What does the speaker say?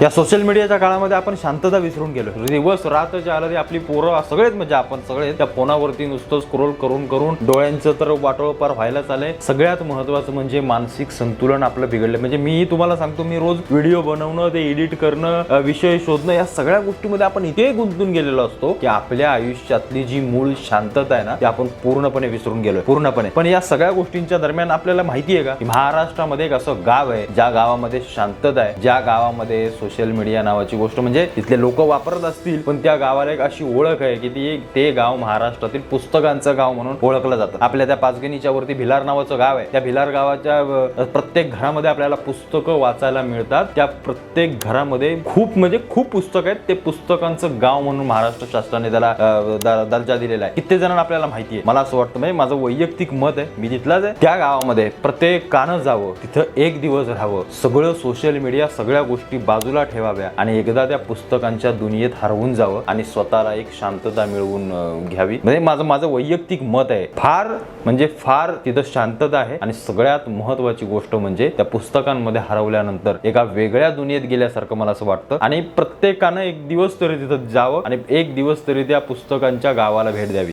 या सोशल मीडियाच्या काळामध्ये आपण शांतता विसरून गेलो. म्हणजे दिवस रात्र जे आलं ते आपली पोरं सगळेच म्हणजे आपण सगळे त्या फोनावरती नुसतं स्क्रोल करून करून डोळ्यांचं तर वाटोळ पार व्हायला चालय सगळ्यात महत्वाचं म्हणजे मानसिक संतुलन आपलं बिघडलं. म्हणजे मी तुम्हाला सांगतो मी रोज व्हिडिओ बनवणं ते एडिट करणं विषय शोधणं या सगळ्या गोष्टीमध्ये आपण इथे गुंतून गेलेलो असतो की आपल्या आयुष्यातली जी मूळ शांतता आहे ना ती आपण पूर्णपणे विसरून गेलोय. पूर्णपणे. पण या सगळ्या गोष्टींच्या दरम्यान आपल्याला माहिती आहे का? की महाराष्ट्रामध्ये एक असं गाव आहे ज्या गावामध्ये शांतता आहे ज्या गावामध्ये सोशल मीडिया नावाची गोष्ट म्हणजे तिथले लोक वापरत असतील पण त्या गावाला एक अशी ओळख आहे की ती एक ते गाव महाराष्ट्रातील पुस्तकांचं गाव म्हणून ओळखलं जातं. आपल्या त्या पाचगणीच्या वरती भिलार नावाचं गाव आहे. त्या भिलार गावाच्या प्रत्येक घरामध्ये आपल्याला पुस्तकं वाचायला मिळतात. त्या प्रत्येक घरामध्ये खूप म्हणजे खूप पुस्तक आहेत. ते पुस्तकांचं गाव म्हणून महाराष्ट्र शासनाने त्याला दर्जा दिलेला आहे. कित्येक जणांना आपल्याला माहिती आहे. मला असं वाटतं म्हणजे माझं वैयक्तिक मत आहे. मी तिथलाच आहे त्या गावामध्ये प्रत्येकानं जावं. तिथं एक दिवस राहावं. सगळं सोशल मीडिया सगळ्या गोष्टी बाजूला ठेवाव्या आणि एकदा त्या पुस्तकांच्या दुनियेत हरवून जावं आणि स्वतःला एक शांतता मिळवून घ्यावी. म्हणजे माझं माझं वैयक्तिक मत आहे. फार म्हणजे फार तिथं शांतता आहे. आणि सगळ्यात महत्वाची गोष्ट म्हणजे त्या पुस्तकांमध्ये हरवल्यानंतर एका वेगळ्या दुनियेत गेल्यासारखं मला असं वाटतं. आणि प्रत्येकानं एक दिवस तरी तिथं जावं आणि एक दिवस तरी त्या पुस्तकांच्या गावाला भेट द्यावी.